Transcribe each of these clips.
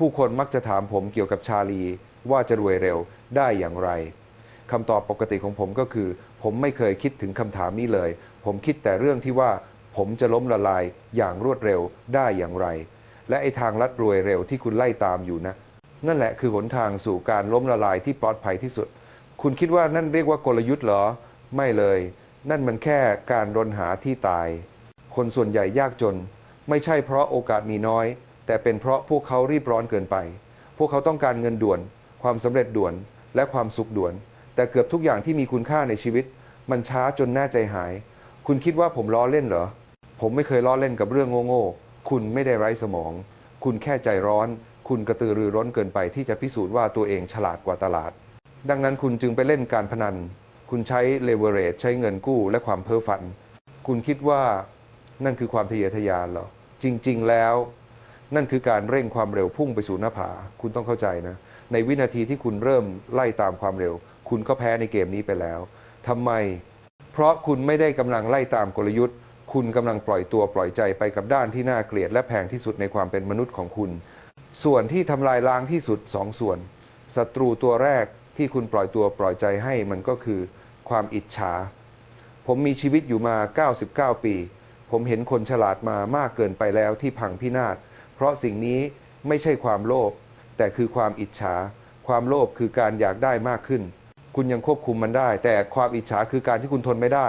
ผู้คนมักจะถามผมเกี่ยวกับชาลี ว่าจะรวยเร็วได้อย่างไรคำตอบปกติของผมก็คือ ผมไม่เคยคิดถึงคำถามนี้เลย ผมคิดแต่เรื่องที่ว่า ผมจะล้มละลายอย่างรวดเร็วได้อย่างไร และไอ้ทางลัดรวยเร็วที่คุณไล่ตามอยู่นะ นั่นแหละคือหนทางสู่การล้มละลายที่ปลอดภัยที่สุด คุณคิดว่านั่นเรียกว่ากลยุทธ์เหรอ ไม่เลย นั่นมันแค่การรนหาที่ตาย คนส่วนใหญ่ยากจน ไม่ใช่เพราะโอกาสมีน้อย แต่เป็นเพราะพวกเขารีบร้อนเกินไป พวกเขาต้องการเงินด่วน ความสำเร็จด่วน และความสุขด่วน แต่เกือบทุกอย่างที่มีคุณค่าในชีวิต มันช้าจนน่าใจหาย คุณคิดว่าผมล้อเล่นเหรอ ผมไม่เคยล้อเล่นกับเรื่องโง่ๆ คุณไม่ได้ไร้สมอง คุณแค่ใจร้อน คุณกระตือรือร้นเกินไปที่จะพิสูจน์ว่าตัวเองฉลาดกว่าตลาด ดังนั้นคุณจึงไปเล่นการพนัน คุณใช้เลเวอเรจใช้เงินกู้และความเพ้อฝัน คุณคิดว่านั่นคือความทะเยอทะยานเหรอ จริง ๆ แล้ว นั่นคือการเร่งความเร็วพุ่งไปสู่หน้าผา คุณต้องเข้าใจนะ ในวินาทีที่คุณเริ่มไล่ตามความเร็ว คุณก็แพ้ในเกมนี้ไปแล้วทำไม เพราะคุณไม่ได้กำลังไล่ตามกลยุทธ์ คุณกำลังปล่อยตัวปล่อยใจไปกับด้านที่น่าเกลียดและแพงที่สุดในความเป็นมนุษย์ของคุณ ส่วนที่ทำลายล้างที่สุดสองส่วนศัตรูตัวแรกที่คุณปล่อยตัวปล่อยใจให้มันก็คือ ความอิจฉา ผมมีชีวิตอยู่มา 99 ปี ผมเห็นคนฉลาดมามากเกินไปแล้วที่พังพินาศ เพราะสิ่งนี้ไม่ใช่ความโลภแต่คือความอิจฉา ความโลภคือการอยากได้มากขึ้น คุณยังควบคุมมันได้ แต่ความอิจฉาคือการที่คุณทนไม่ได้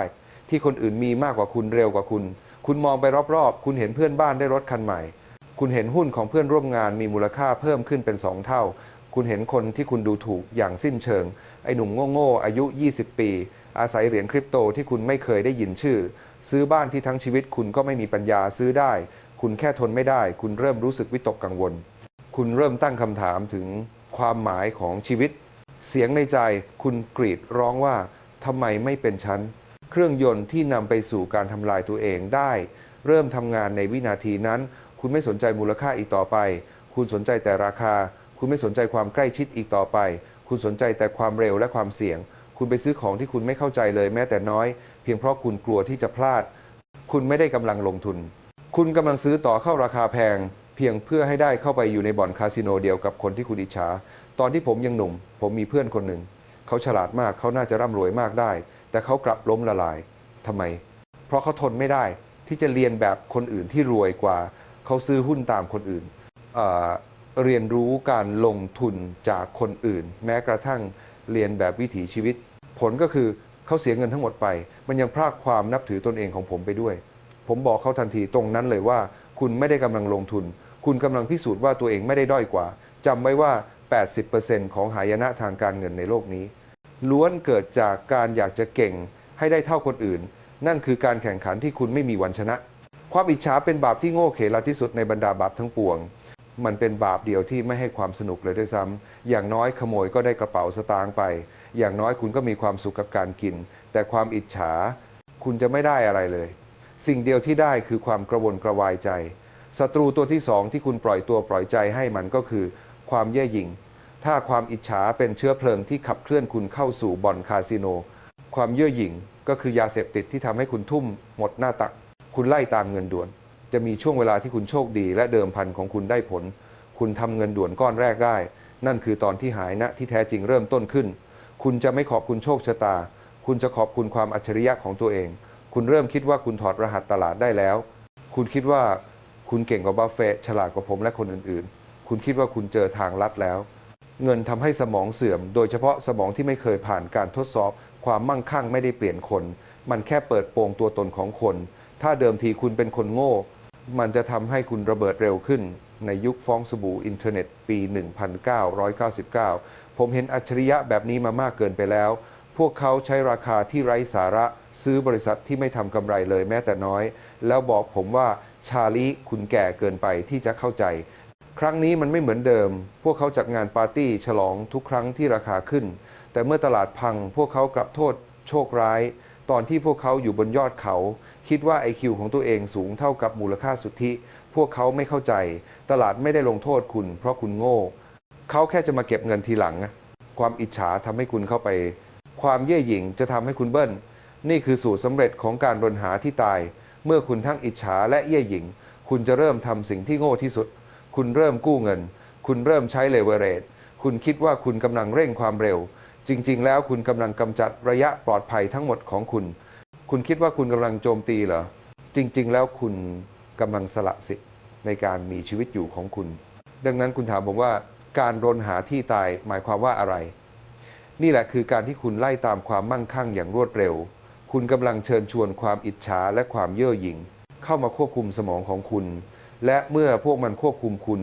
ที่คนอื่นมีมากกว่าคุณเร็วกว่าคุณ คุณมองไปรอบๆ คุณเห็นเพื่อนบ้านได้รถคันใหม่ คุณเห็นหุ้นของเพื่อนร่วมงานมีมูลค่าเพิ่มขึ้นเป็น 2 เท่า คุณเห็นคนที่คุณดูถูกอย่างสิ้นเชิง ไอ้หนุ่มโง่ๆอายุ 20 ปี อาศัยเหรียญคริปโตที่คุณไม่เคยได้ยินชื่อ ซื้อบ้านที่ทั้งชีวิตคุณก็ไม่มีปัญญาซื้อได้ คุณแค่ทนไม่ได้ คุณเริ่มรู้สึกวิตกกังวล คุณเริ่มตั้งคำถามถึงความหมายของชีวิต เสียงในใจคุณกรีดร้องว่าทำไมไม่เป็นฉัน เครื่องยนต์ที่นำไปสู่การทำลายตัวเองได้ เริ่มทำงานในวินาทีนั้น คุณไม่สนใจมูลค่าอีกต่อไป คุณสนใจแต่ราคา คุณไม่สนใจความใกล้ชิดอีกต่อไป คุณสนใจแต่ความเร็วและความเสี่ยง คุณไปซื้อของที่คุณไม่เข้าใจเลยแม้แต่น้อย เพียงเพราะคุณกลัวที่จะพลาด คุณไม่ได้กำลังลงทุน คุณกำลังซื้อต่อเข้าราคาแพง เพียงเพื่อให้ได้เข้าไปอยู่ในบ่อนคาสิโนเดียวกับคนที่คุณอิจฉา ตอนที่ผมยังหนุ่ม ผมมีเพื่อนคนหนึ่ง เขาฉลาดมากเขาน่าจะร่ำรวยมากได้ แต่เขากลับล้มละลายทำไม เพราะเขาทนไม่ได้ที่จะเรียนแบบคนอื่นที่รวยกว่า เขาซื้อหุ้นตามคนอื่นเเรียนรู้การลงทุนจากคนอื่น แม้กระทั่งเรียนแบบวิถีชีวิต ผลก็คือเขาเสียเงินทั้งหมดไป มันยังพรากความนับถือตนเองของผมไปด้วย ผมบอกเขาทันทีตรงนั้นเลยว่า คุณไม่ได้กำลังลงทุน คุณกำลังพิสูจน์ว่าตัวเองไม่ได้ด้อยกว่าจำไว้ว่า 80%ของหายนะทางการเงินในโลกนี้ ล้วนเกิดจากการอยากจะเก่งให้ได้เท่าคนอื่น นั่นคือการแข่งขันที่คุณไม่มีวันชนะ ความอิจฉาเป็นบาปที่โง่เขลาที่สุดในบรรดาบาปทั้งปวงมันเป็นบาปเดียวที่ไม่ให้ความสนุกเลยด้วยซ้ำอย่างน้อยขโมยก็ได้กระเป๋าสตางค์ไป อย่างน้อยคุณก็มีความสุขกับการกิน แต่ความอิจฉาคุณจะไม่ได้อะไรเลย สิ่งเดียวที่ได้คือความกระวนกระวายใจศัตรูตัวที่สองที่คุณปล่อยตัวปล่อยใจให้มันก็คือ ความเย่หยิ่ง ถ้าความอิจฉาเป็นเชื้อเพลิงที่ขับเคลื่อนคุณเข้าสู่บ่อนคาสิโน ความเย่อหยิ่งก็คือยาเสพติดที่ทำให้คุณทุ่มหมดหน้าตัก คุณไล่ตามเงินด่วน จะมีช่วงเวลาที่คุณโชคดีและเดิมพันของคุณได้ผล คุณทำเงินด่วนก้อนแรกได้ นั่นคือตอนที่หายนะที่แท้จริงเริ่มต้นขึ้น คุณจะไม่ขอบคุณโชคชะตา คุณจะขอบคุณความอัจฉริยะของตัวเอง คุณเริ่มคิดว่าคุณถอดรหัสตลาดได้แล้ว คุณคิดว่าคุณเก่งกว่าบัฟเฟตฉลาดกว่าผมและคนอื่นๆ คุณคิดว่าคุณเจอทางลัดแล้ว เงินทำให้สมองเสื่อม โดยเฉพาะสมองที่ไม่เคยผ่านการทดสอบ ความมั่งคั่งไม่ได้เปลี่ยนคน มันแค่เปิดโปงตัวตนของคน ถ้าเดิมทีคุณเป็นคนโง่ มันจะทำให้คุณระเบิดเร็วขึ้น ในยุคฟองสบู่อินเทอร์เน็ตปี 1999 ผมเห็นอัจฉริยะแบบนี้มามากเกินไปแล้ว พวกเขาใช้ราคาที่ไร้สาระซื้อบริษัทที่ไม่ทำกำไรเลยแม้แต่น้อย แล้วบอกผมว่าชาลีคุณแก่เกินไปที่จะเข้าใจ ครั้งนี้มันไม่เหมือนเดิม พวกเขาจัดงานปาร์ตี้ฉลองทุกครั้งที่ราคาขึ้น แต่เมื่อตลาดพัง พวกเขากลับโทษโชคร้าย ตอนที่พวกเขาอยู่บนยอดเขา คิดว่า IQ ของตัวเองสูงเท่ากับมูลค่าสุทธิ พวกเขาไม่เข้าใจ ตลาดไม่ได้ลงโทษคุณ เพราะคุณโง่ เขาแค่จะมาเก็บเงินทีหลัง ความอิจฉาทำให้คุณเข้าไป ความเย่อหยิ่งจะทำให้คุณเบิ้ล นี่คือสูตรสำเร็จของการรนหาที่ตาย เมื่อคุณทั้งอิจฉาและเย่อหยิ่ง คุณจะเริ่มทำสิ่งที่โง่ที่สุด คุณเริ่มกู้เงิน คุณเริ่มใช้เลเวอเรจคุณคิดว่าคุณกำลังเร่งความเร็ว จริง ๆ แล้วคุณกำลังกำจัดระยะปลอดภัยทั้งหมดของคุณ คุณคิดว่าคุณกำลังโจมตีเหรอ จริง ๆ แล้วคุณกำลังสละสิทธิ์ในการมีชีวิตอยู่ของคุณ ดังนั้นคุณถามผมว่าการรนหาที่ตายหมายความว่าอะไร นี่แหละคือการที่คุณไล่ตามความมั่งคั่งอย่างรวดเร็ว คุณกำลังเชิญชวนความอิจฉาและความเย่อหยิ่ง เข้ามาควบคุมสมองของคุณ และเมื่อพวกมันควบคุมคุณ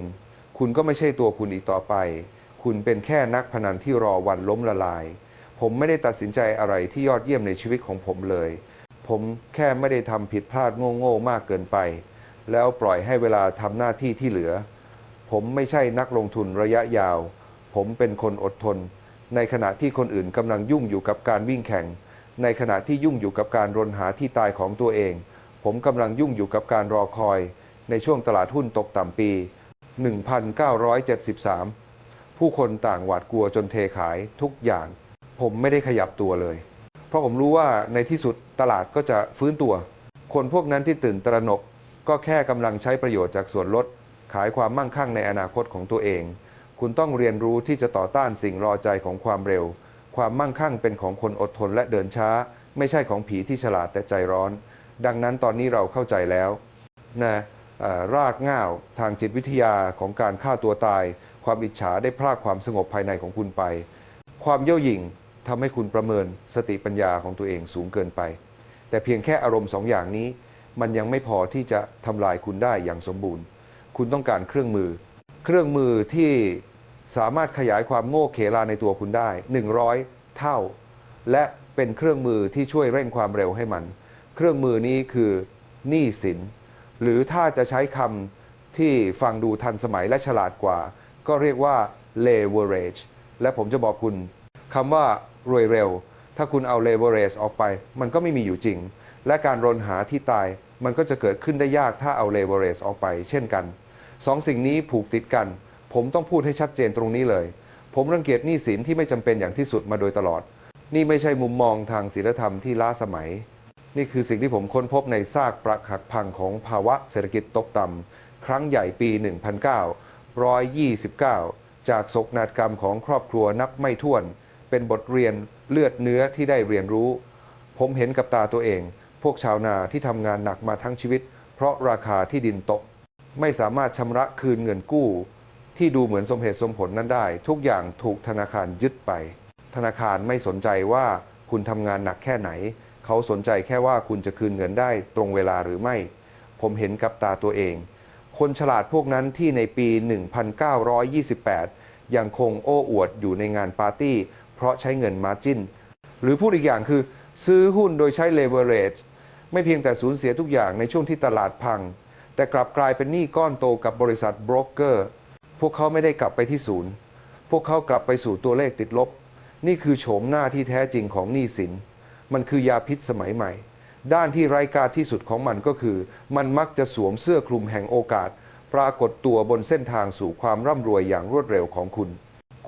คุณก็ไม่ใช่ตัวคุณอีกต่อไป คุณเป็นแค่นักพนันที่รอวันล้มละลาย ผมไม่ได้ตัดสินใจอะไรที่ยอดเยี่ยมในชีวิตของผมเลย ผมแค่ไม่ได้ทำผิดพลาดโง่ๆมากเกินไป แล้วปล่อยให้เวลาทำหน้าที่ที่เหลือ ผมไม่ใช่นักลงทุนระยะยาว ผมเป็นคนอดทน ในขณะที่คนอื่นกำลังยุ่งอยู่กับการวิ่งแข่ง ในขณะที่ยุ่งอยู่กับการรนหาที่ตายของตัวเอง ผมกำลังยุ่งอยู่กับการรอคอย ในช่วงตลาดหุ้นตกต่ำปี 1973 ผู้คนต่างหวาดกลัวจนเทขายทุกอย่าง ผมไม่ได้ขยับตัวเลย เพราะผมรู้ว่าในที่สุดตลาดก็จะฟื้นตัว คนพวกนั้นที่ตื่นตระหนก ก็แค่กำลังใช้ประโยชน์จากส่วนลด ขายความมั่งคั่งในอนาคตของตัวเอง คุณต้องเรียนรู้ที่จะต่อต้านสิ่งรอใจของความเร็ว ความมั่งคั่งเป็นของคนอดทนและเดินช้า ไม่ใช่ของผีที่ฉลาดแต่ใจร้อน ดังนั้นตอนนี้เราเข้าใจแล้วนะรากง่าวทางจิตวิทยาของการฆ่าตัวตาย ความอิจฉาได้พรากความสงบภายในของคุณไป ความเย่อหยิ่งทำให้คุณประเมินสติปัญญาของตัวเองสูงเกินไป แต่เพียงแค่อารมณ์สองอย่างนี้ มันยังไม่พอที่จะทำลายคุณได้อย่างสมบูรณ์ คุณต้องการเครื่องมือ เครื่องมือที่ สามารถขยายความโง่เขลาในตัวคุณได้ 100 เท่า และเป็นเครื่องมือที่ช่วยเร่งความเร็วให้มัน เครื่องมือนี้คือหนี้สิน หรือถ้าจะใช้คำที่ฟังดูทันสมัยและฉลาดกว่า ก็เรียกว่า leverage และผมจะบอกคุณคำว่ารวยเร็ว ถ้าคุณเอา leverage ออกไป มันก็ไม่มีอยู่จริง และการรนหาที่ตายมันก็จะเกิดขึ้นได้ยากถ้าเอา leverage ออกไป เช่นกันสองสิ่งนี้ผูกติดกัน ผมต้องพูดให้ชัดเจนตรงนี้เลย ผมรังเกียจหนี้สินที่ไม่จำเป็นอย่างที่สุดมาโดยตลอด นี่ไม่ใช่มุมมองทางศีลธรรมที่ล้าสมัย นี่คือสิ่งที่ผมค้นพบในซากปรักหักพังของภาวะเศรษฐกิจตกต่ำครั้งใหญ่ปี 1929 จากโศกนาฏกรรมของครอบครัวนับไม่ถ้วน เป็นบทเรียนเลือดเนื้อที่ได้เรียนรู้ ผมเห็นกับตาตัวเอง พวกชาวนาที่ทำงานหนักมาทั้งชีวิต เพราะราคาที่ดินตก ไม่สามารถชำระคืนเงินกู้ ที่ดูเหมือนสมเหตุสมผลนั้นได้ ทุกอย่างถูกธนาคารยึดไป ธนาคารไม่สนใจว่าคุณทำงานหนักแค่ไหน เขาสนใจแค่ว่าคุณจะคืนเงินได้ตรงเวลาหรือไม่ ผมเห็นกับตาตัวเอง คนฉลาดพวกนั้นที่ในปี 1928 ยังคงโอ้อวดอยู่ในงานปาร์ตี้ เพราะใช้เงินมาจินหรือพูดอีกอย่างคือ ซื้อหุ้นโดยใช้ leverage ไม่เพียงแต่สูญเสียทุกอย่างในช่วงที่ตลาดพัง แต่กลับกลายเป็นหนี้ก้อนโตกับบริษัทโบรกเกอร์ พวกเขาไม่ได้กลับไปที่ศูนย์ พวกเขากลับไปสู่ตัวเลขติดลบ นี่คือโฉมหน้าที่แท้จริงของหนี้สิน มันคือยาพิษสมัยใหม่ ด้านที่ไร้กาที่สุดของมันก็คือ มันมักจะสวมเสื้อคลุมแห่งโอกาส ปรากฏตัวบนเส้นทางสู่ความร่ำรวยอย่างรวดเร็วของคุณ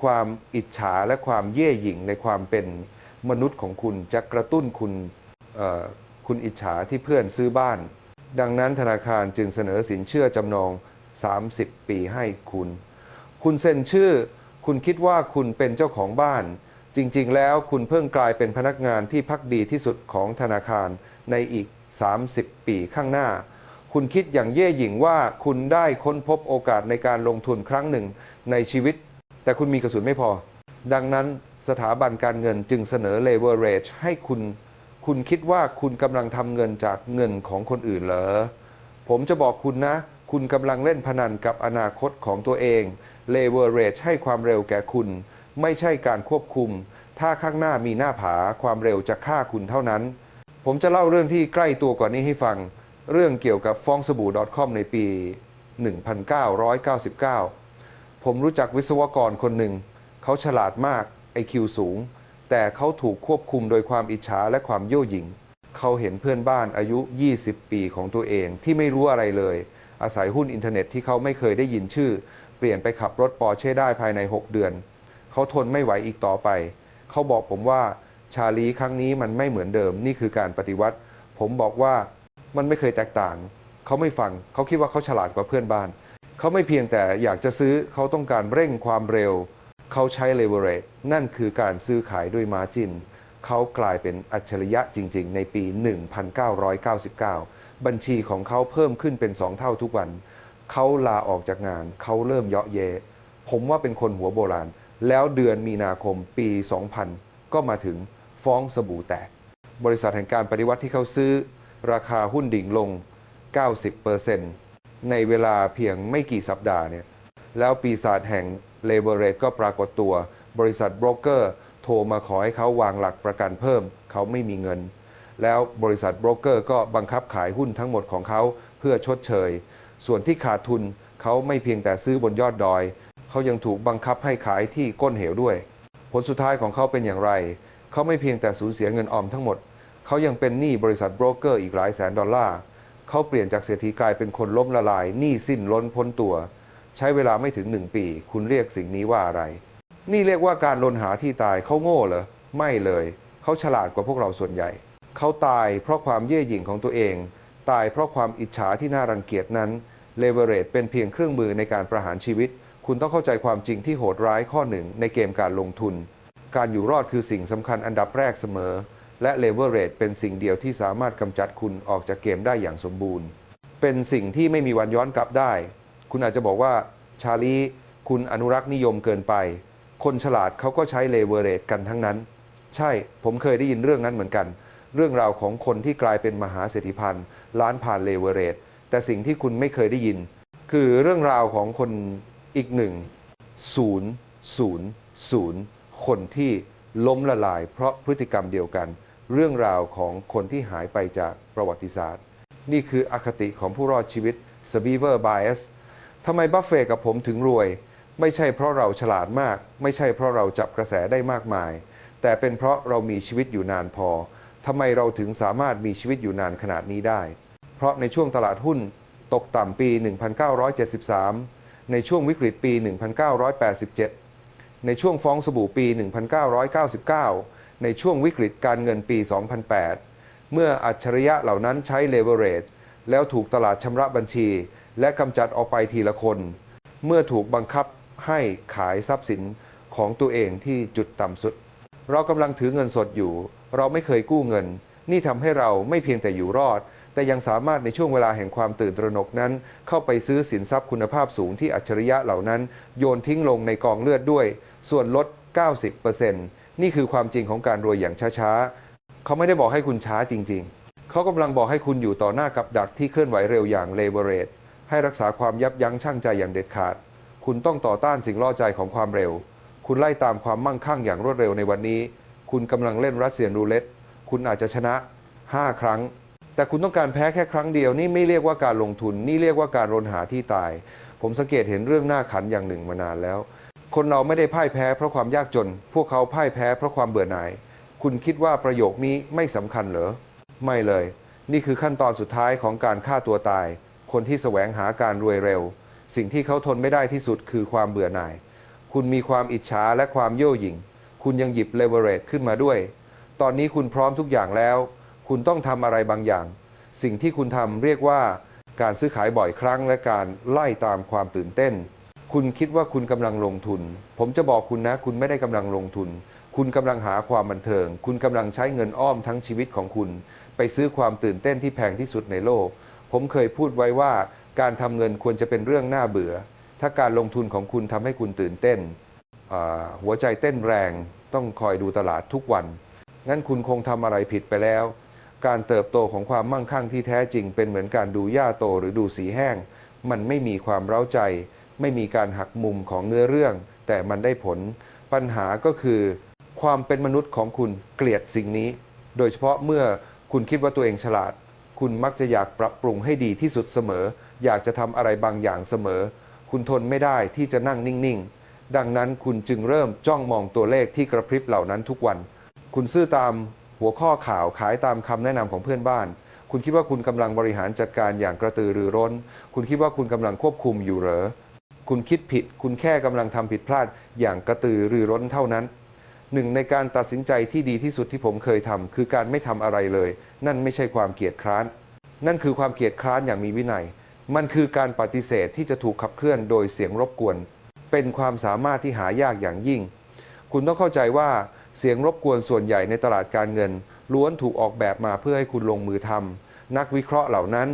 ความอิจฉาและความเย่หยิ่งในความเป็นมนุษย์ของคุณจะกระตุ้นคุณคุณอิจฉาที่เพื่อนซื้อบ้าน ดังนั้นธนาคารจึงเสนอสินเชื่อจำนอง 30 ปีให้คุณ คุณเซ็นชื่อ คุณคิดว่าคุณเป็นเจ้าของบ้าน จริงๆ แล้วคุณเพิ่งกลายเป็นพนักงานที่พักดีที่สุดของธนาคารในอีก 30 ปีข้างหน้า คุณคิดอย่างเย่หยิ่งว่าคุณได้ค้นพบโอกาสในการลงทุนครั้งหนึ่งในชีวิต แต่คุณมีกระสุนไม่พอ ดังนั้นสถาบันการเงินจึงเสนอ leverage ให้คุณ คุณคิดว่าคุณกำลังทำเงินจากเงินของคนอื่นเหรอ ผมจะบอกคุณนะ คุณกำลังเล่นพนันกับอนาคตของตัวเอง leverage ให้ความเร็วแก่คุณ ไม่ใช่การควบคุม ถ้าข้างหน้ามีหน้าผาความเร็วจะฆ่าคุณเท่านั้น ผมจะเล่าเรื่องที่ใกล้ตัวกว่านี้ให้ฟัง เรื่องเกี่ยวกับฟองสบู่ .com ในปี 1999 ผมรู้จักวิศวกรคนหนึ่ง เขาฉลาดมาก IQ สูง แต่เขาถูกควบคุมโดยความอิจฉาและความโย่หยิ่ง เขาเห็นเพื่อนบ้านอายุ 20 ปีของตัวเองที่ไม่รู้อะไรเลย อาศัยหุ้นอินเทอร์เน็ตที่เขาไม่เคยได้ยินชื่อ เปลี่ยนไปขับรถปอร์เช่ได้ภายใน 6 เดือน เขาทนไม่ไหวอีกต่อไป เขาบอกผมว่าชาลีครั้งนี้มันไม่เหมือนเดิมนี่คือการปฏิวัติ ผมบอกว่ามันไม่เคยแตกต่าง เขาไม่ฟัง เขาคิดว่าเขาฉลาดกว่าเพื่อนบ้าน เขาไม่เพียงแต่อยากจะซื้อเขาต้องการเร่งความเร็ว เขาใช้ leverage นั่นคือการซื้อขายด้วย margin เขากลายเป็นอัจฉริยะจริง ๆ ในปี 1999 บัญชีของเขาเพิ่มขึ้นเป็น 2 เท่าทุกวัน เขาลาออกจากงาน เขาเริ่มเยาะเยะผมว่าเป็นคนหัวโบราณ แล้วเดือนมีนาคมปี 2000 ก็มาถึงฟ้องสบู่แตก บริษัทแห่งการปฏิวัติที่เขาซื้อ ราคาหุ้นดิ่งลง 90%ในเวลาเพียงไม่กี่สัปดาห์เนี่ย แล้วปีศาจแห่งเลเบอเรตก็ปรากฏตัว บริษัทโบรกเกอร์ โทรมาขอให้เขาวางหลักประกันเพิ่ม เขาไม่มีเงิน แล้วบริษัทโบรกเกอร์ก็บังคับขายหุ้นทั้งหมดของเขาเพื่อชดเชย ส่วนที่ขาดทุนเขาไม่เพียงแต่ซื้อบนยอดดอย เขายังถูกบังคับให้ขายที่ก้นเหวด้วย ผลสุดท้ายของเขาเป็นอย่างไร เขาไม่เพียงแต่สูญเสียเงินออมทั้งหมด เขายังเป็นหนี้บริษัทโบรกเกอร์อีกหลายแสนดอลลาร์เขาเปลี่ยนจากเศรษฐีกลายเป็นคนล้มละลายหนี้สิ้นล้นพ้นตัว ใช้เวลาไม่ถึงหนึ่งปี คุณเรียกสิ่งนี้ว่าอะไร นี่เรียกว่าการลนหาที่ตายเขาโง่เหรอไม่เลย เขาฉลาดกว่าพวกเราส่วนใหญ่ เขาตายเพราะความเย่อหยิ่งของตัวเอง ตายเพราะความอิจฉาที่น่ารังเกียจนั้นเลเวเรตเป็นเพียงเครื่องมือในการประหารชีวิต คุณต้องเข้าใจความจริงที่โหดร้ายข้อหนึ่งในเกมการลงทุน การอยู่รอดคือสิ่งสำคัญอันดับแรกเสมอ และเลเวอเรตเป็นสิ่งเดียวที่สามารถกำจัดคุณออกจากเกมได้อย่างสมบูรณ์ เป็นสิ่งที่ไม่มีวันย้อนกลับได้ คุณอาจจะบอกว่าชาลีคุณอนุรักษ์นิยมเกินไป คนฉลาดเขาก็ใช้เลเวอเรตกันทั้งนั้น ใช่ผมเคยได้ยินเรื่องนั้นเหมือนกัน เรื่องราวของคนที่กลายเป็นมหาเศรษฐีพันล้านผ่านเลเวอเรตแต่สิ่งที่คุณไม่เคยได้ยิน คือเรื่องราวของคนอีกหนึ่งศูนย์ศูนย์ศูนย์คนที่ล้มละลาย เพราะพฤติกรรมเดียวกัน เรื่องราวของคนที่หายไปจากประวัติศาสตร์ นี่คืออคติของผู้รอดชีวิต survivor bias ทำไมบัฟเฟกับผมถึงรวย ไม่ใช่เพราะเราฉลาดมาก ไม่ใช่เพราะเราจับกระแสได้มากมาย แต่เป็นเพราะเรามีชีวิตอยู่นานพอทำไมเราถึงสามารถมีชีวิตอยู่นานขนาดนี้ได้ เพราะในช่วงตลาดหุ้นตกต่ำปี 1973 ในช่วงวิกฤตปี 1987 ในช่วงฟองสบู่ปี 1999 ในช่วงวิกฤตการเงินปี 2008 เมื่ออัจฉริยะเหล่านั้นใช้เลเวอเรจแล้วถูกตลาดชำระบัญชี และกำจัดออกไปทีละคน เมื่อถูกบังคับ ให้ขายทรัพย์สินของตัวเองที่จุดต่ำสุด เรากำลังถือเงินสดอยู่ เราไม่เคยกู้เงิน นี่ทำให้เราไม่เพียงแต่อยู่รอด แต่ยังสามารถในช่วงเวลาแห่งความตื่นตระหนกนั้น เข้าไปซื้อสินทรัพย์คุณภาพสูงที่อัจฉริยะเหล่านั้น โยนทิ้งลงในกองเลือดด้วย ส่วนลด 90%นี่คือความจริงของการรวยอย่างช้าๆ เขาไม่ได้บอกให้คุณช้าจริง ๆ เขากำลังบอกให้คุณอยู่ต่อหน้ากับดักที่เคลื่อนไหวเร็วอย่างเลเวอเรตให้รักษาความยับยั้งชั่งใจอย่างเด็ดขาด คุณต้องต่อต้านสิ่งล่อใจของความเร็ว คุณไล่ตามความมั่งคั่งอย่างรวดเร็วในวันนี้ คุณกำลังเล่นรัสเซียนรูเล็ต คุณอาจจะชนะ 5 ครั้ง แต่คุณต้องการแพ้แค่ครั้งเดียว นี่ไม่เรียกว่าการลงทุน นี่เรียกว่าการรนหาที่ตาย ผมสังเกตเห็นเรื่องหน้าขันอย่างหนึ่งมานานแล้ว คนเราไม่ได้พ่ายแพ้เพราะความยากจน พวกเขาพ่ายแพ้เพราะความเบื่อหน่าย คุณคิดว่าประโยคนี้ไม่สำคัญเหรอ ไม่เลย นี่คือขั้นตอนสุดท้ายของการฆ่าตัวตาย คนที่แสวงหาการรวยเร็ว สิ่งที่เขาทนไม่ได้ที่สุดคือความเบื่อหน่าย คุณมีความอิจฉาและความโย่หยิ่ง คุณยังหยิบเลเวอเรจขึ้นมาด้วย ตอนนี้คุณพร้อมทุกอย่างแล้ว คุณต้องทำอะไรบางอย่าง สิ่งที่คุณทำเรียกว่าการซื้อขายบ่อยครั้งและการไล่ตามความตื่นเต้น คุณคิดว่าคุณกำลังลงทุน ผมจะบอกคุณนะ คุณไม่ได้กำลังลงทุน คุณกำลังหาความบันเทิง คุณกำลังใช้เงินอ้อมทั้งชีวิตของคุณ ไปซื้อความตื่นเต้นที่แพงที่สุดในโลก ผมเคยพูดไว้ว่า การทำเงินควรจะเป็นเรื่องน่าเบื่อ ถ้าการลงทุนของคุณทำให้คุณตื่นเต้น หัวใจเต้นแรงต้องคอยดูตลาดทุกวัน งั้นคุณคงทำอะไรผิดไปแล้ว การเติบโตของความมั่งคั่งที่แท้จริง เป็นเหมือนการดูหญ้าโตหรือดูสีแห้ง มันไม่มีความเร้าใจ ไม่มีการหักมุมของเนื้อเรื่อง แต่มันได้ผล ปัญหาก็คือ ความเป็นมนุษย์ของคุณเกลียดสิ่งนี้ โดยเฉพาะเมื่อคุณคิดว่าตัวเองฉลาด คุณมักจะอยากปรับปรุงให้ดีที่สุดเสมอ อยากจะทำอะไรบางอย่างเสมอ คุณทนไม่ได้ที่จะนั่งนิ่งๆ ดังนั้นคุณจึงเริ่มจ้องมองตัวเลขที่กระพริบเหล่านั้นทุกวัน คุณซื่อตามหัวข้อข่าวขายตามคำแนะนำของเพื่อนบ้าน คุณคิดว่าคุณกำลังบริหารจัดการอย่างกระตือรือร้น คุณคิดว่าคุณกำลังควบคุมอยู่เหรอ คุณคิดผิด คุณแค่กำลังทำผิดพลาดอย่างกระตือรือร้นเท่านั้นหนึ่งในการตัดสินใจที่ดีที่สุดที่ผมเคยทำคือการไม่ทำอะไรเลย นั่นไม่ใช่ความเกียจคร้าน นั่นคือความเกียจคร้านอย่างมีวินัย มันคือการปฏิเสธที่จะถูกขับเคลื่อนโดยเสียงรบกวน เป็นความสามารถที่หายากอย่างยิ่ง คุณต้องเข้าใจว่าเสียงรบกวนส่วนใหญ่ในตลาดการเงิน ล้วนถูกออกแบบมาเพื่อให้คุณลงมือทำนักวิเคราะห์เหล่านั้น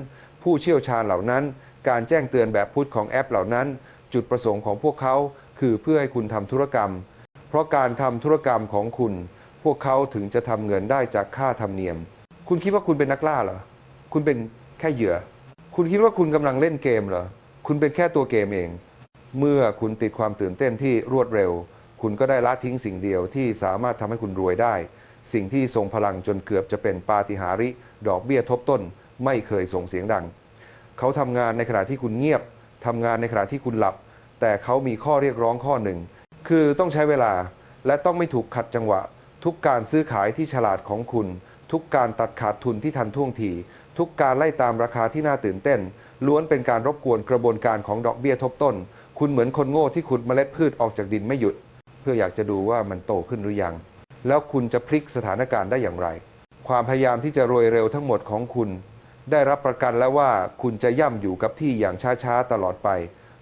ผู้เชี่ยวชาญเหล่านั้น การแจ้งเตือนแบบพุทธของแอปเหล่านั้น จุดประสงค์ของพวกเขาคือเพื่อให้คุณทำธุรกรรม เพราะการทำธุรกรรมของคุณ พวกเขาถึงจะทำเงินได้จากค่าธรรมเนียม คุณคิดว่าคุณเป็นนักล่าเหรอ คุณเป็นแค่เหยื่อ คุณคิดว่าคุณกำลังเล่นเกมเหรอ คุณเป็นแค่ตัวเกมเอง เมื่อคุณติดความตื่นเต้นที่รวดเร็ว คุณก็ได้ละทิ้งสิ่งเดียวที่สามารถทำให้คุณรวยได้ สิ่งที่ทรงพลังจนเกือบจะเป็นปาฏิหาริย์ดอกเบี้ยทบต้น ไม่เคยส่งเสียงดัง เขาทำงานในขณะที่คุณเงียบทำงานในขณะที่คุณหลับ แต่เขามีข้อเรียกร้องข้อหนึ่ง คือต้องใช้เวลาและต้องไม่ถูกขัดจังหวะ ทุกการซื้อขายที่ฉลาดของคุณ ทุกการตัดขาดทุนที่ทันท่วงที ทุกการไล่ตามราคาที่น่าตื่นเต้น ล้วนเป็นการรบกวนกระบวนการของดอกเบี้ยทบต้น คุณเหมือนคนโง่ที่ขุดเมล็ดพืชออกจากดินไม่หยุด เพื่ออยากจะดูว่ามันโตขึ้นหรือยัง แล้วคุณจะพลิกสถานการณ์ได้อย่างไร ความพยายามที่จะรวยเร็วทั้งหมดของคุณ ได้รับประกันแล้วว่าคุณจะย่ำอยู่กับที่อย่างช้าๆตลอดไป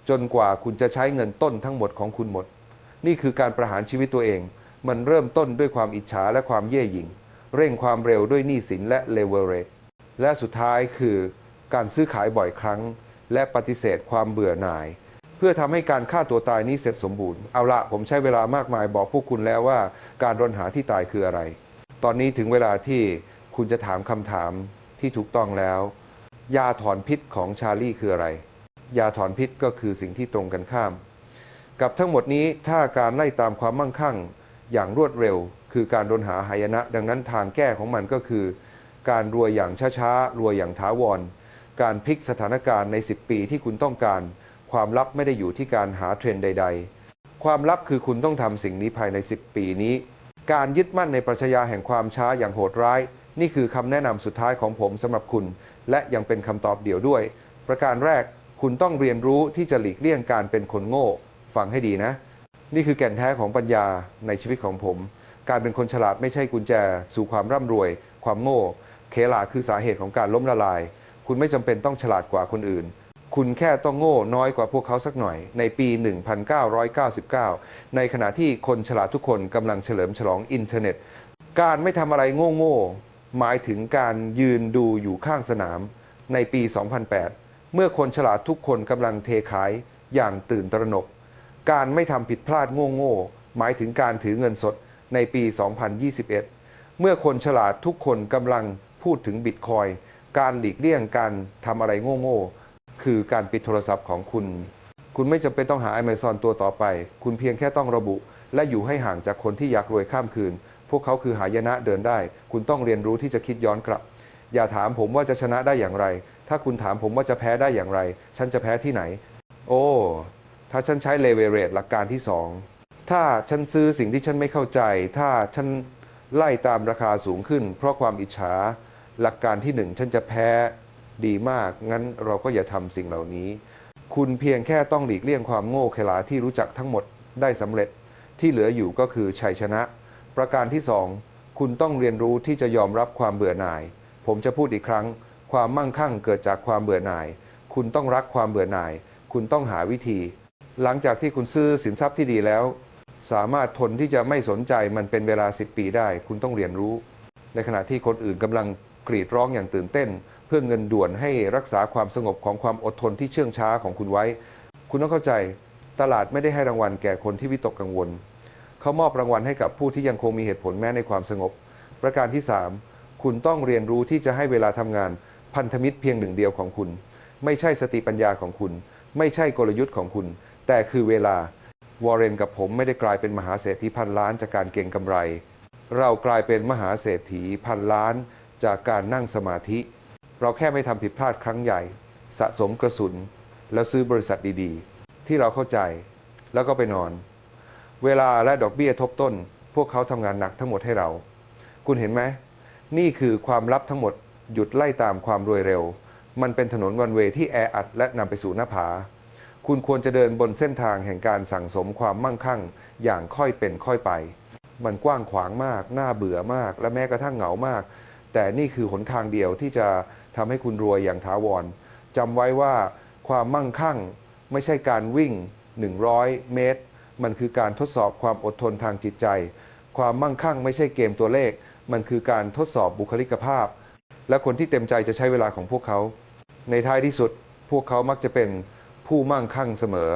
จนกว่าคุณจะใช้เงินต้นทั้งหมดของคุณหมด นี่คือการประหารชีวิตตัวเอง มันเริ่มต้นด้วยความอิจฉาและความเย่หยิ่ง เร่งความเร็วด้วยหนี้สินและเลเวอเรจ และสุดท้ายคือการซื้อขายบ่อยครั้ง และปฏิเสธความเบื่อหน่าย เพื่อทำให้การฆ่าตัวตายนี้เสร็จสมบูรณ์ เอาละผมใช้เวลามากมายบอกพวกคุณแล้วว่า การรนหาที่ตายคืออะไร ตอนนี้ถึงเวลาที่คุณจะถามคำถามที่ถูกต้องแล้ว ยาถอนพิษของชาลีคืออะไร ยาถอนพิษก็คือสิ่งที่ตรงกันข้าม กับทั้งหมดนี้ถ้าการไล่ตามความมั่งคั่งอย่างรวดเร็ว คือการรนหาหายนะ ดังนั้นทางแก้ของมันก็คือ การรวยอย่างช้าๆ รวยอย่างถาวร การพลิกสถานการณ์ใน 10 ปีที่คุณต้องการ ความลับไม่ได้อยู่ที่การหาเทรนด์ใด ๆ ความลับคือคุณต้องทำสิ่งนี้ภายใน 10 ปีนี้ การยึดมั่นในปรัชญาแห่งความช้าอย่างโหดร้าย นี่คือคำแนะนำสุดท้ายของผมสำหรับคุณ และยังเป็นคำตอบเดียวด้วย ประการแรกคุณต้องเรียนรู้ที่จะหลีกเลี่ยงการเป็นคนโง่ ฟังให้ดีนะ นี่คือแก่นแท้ของปัญญาในชีวิตของผม การเป็นคนฉลาดไม่ใช่กุญแจ สู่ความร่ำรวย ความโง่ เคลาคือสาเหตุของการล้มละลาย คุณไม่จำเป็นต้องฉลาดกว่าคนอื่น คุณแค่ต้องโง่น้อยกว่าพวกเขาสักหน่อย ในปี 1999 ในขณะที่คนฉลาดทุกคนกำลังเฉลิมฉลองอินเทอร์เน็ต การไม่ทำอะไรโง่ๆหมายถึงการยืนดูอยู่ข้างสนาม ในปี 2008 เมื่อคนฉลาดทุกคนกำลังเทขายอย่างตื่นตระหนก การไม่ทำผิดพลาดโง่ๆหมายถึงการถือเงินสดในปี 2021 เมื่อคนฉลาดทุกคนกำลัง พูดถึงบิตคอยการหลีกเลี่ยงการทำอะไรโง่ๆคือการปิดโทรศัพท์ของคุณ คุณไม่จำเป็นต้องหา Amazon ตัวต่อไป คุณเพียงแค่ต้องระบุ และอยู่ให้ห่างจากคนที่อยากรวยข้ามคืน พวกเขาคือหายนะเดินได้ คุณต้องเรียนรู้ที่จะคิดย้อนกลับ อย่าถามผมว่าจะชนะได้อย่างไร ถ้าคุณถามผมว่าจะแพ้ได้อย่างไร ฉันจะแพ้ที่ไหน โอ้ถ้าฉันใช้เลเวเรตหลักการที่ 2 ถ้าฉันซื้อสิ่งที่ฉันไม่เข้าใจ ถ้าฉันไล่ตามราคาสูงขึ้น เพราะความอิจฉา หลักการที่หนึ่งฉันจะแพ้ดีมาก งั้นเราก็อย่าทำสิ่งเหล่านี้ คุณเพียงแค่ต้องหลีกเลี่ยงความโง่เขลาที่รู้จักทั้งหมดได้สำเร็จ ที่เหลืออยู่ก็คือชัยชนะ ประการที่สองคุณต้องเรียนรู้ที่จะยอมรับความเบื่อหน่าย ผมจะพูดอีกครั้ง ความมั่งคั่งเกิดจากความเบื่อหน่าย คุณต้องรักความเบื่อหน่าย คุณต้องหาวิธี หลังจากที่คุณซื้อสินทรัพย์ที่ดีแล้ว สามารถทนที่จะไม่สนใจมันเป็นเวลา 10 ปีได้ คุณต้องเรียนรู้ ในขณะที่คนอื่นกำลัง กรีดร้องอย่างตื่นเต้น เพื่อเงินด่วนให้รักษาความสงบของความอดทนที่เชื่องช้าของคุณไว้ คุณต้องเข้าใจ ตลาดไม่ได้ให้รางวัลแก่คนที่วิตกกังวล เขามอบรางวัลให้กับผู้ที่ยังคงมีเหตุผลแม้ในความสงบ ประการที่ 3 คุณต้องเรียนรู้ที่จะให้เวลาทำงาน พันธมิตรเพียงหนึ่งเดียวของคุณ ไม่ใช่สติปัญญาของคุณ ไม่ใช่กลยุทธ์ของคุณ แต่คือเวลาวอร์เรนกับผมไม่ได้กลายเป็นมหาเศรษฐีพันล้านจากการเก็งกำไร เรากลายเป็นมหาเศรษฐีพันล้าน จากการนั่งสมาธิ เราแค่ไม่ทำผิดพลาดครั้งใหญ่ สะสมกระสุน แล้วซื้อบริษัทดีๆ ที่เราเข้าใจ แล้วก็ไปนอน เวลาและดอกเบี้ยทบต้น พวกเขาทำงานหนักทั้งหมดให้เรา คุณเห็นไหม นี่คือความลับทั้งหมดหยุดไล่ตามความรวยเร็ว มันเป็นถนนวันเวย์ที่แออัดและนำไปสู่หน้าผา คุณควรจะเดินบนเส้นทางแห่งการสั่งสมความมั่งคั่ง อย่างค่อยเป็นค่อยไป มันกว้างขวางมาก น่าเบื่อมาก และแม้กระทั่งเหงามาก แต่นี่คือหนทางเดียวที่จะทำให้คุณรวยอย่างถาวรจำไว้ว่าความมั่งคั่งไม่ใช่การวิ่ง 100 เมตร มันคือการทดสอบความอดทนทางจิตใจ ความมั่งคั่งไม่ใช่เกมตัวเลข มันคือการทดสอบบุคลิกภาพ และคนที่เต็มใจจะใช้เวลาของพวกเขา ในท้ายที่สุดพวกเขามักจะเป็นผู้มั่งคั่งเสมอ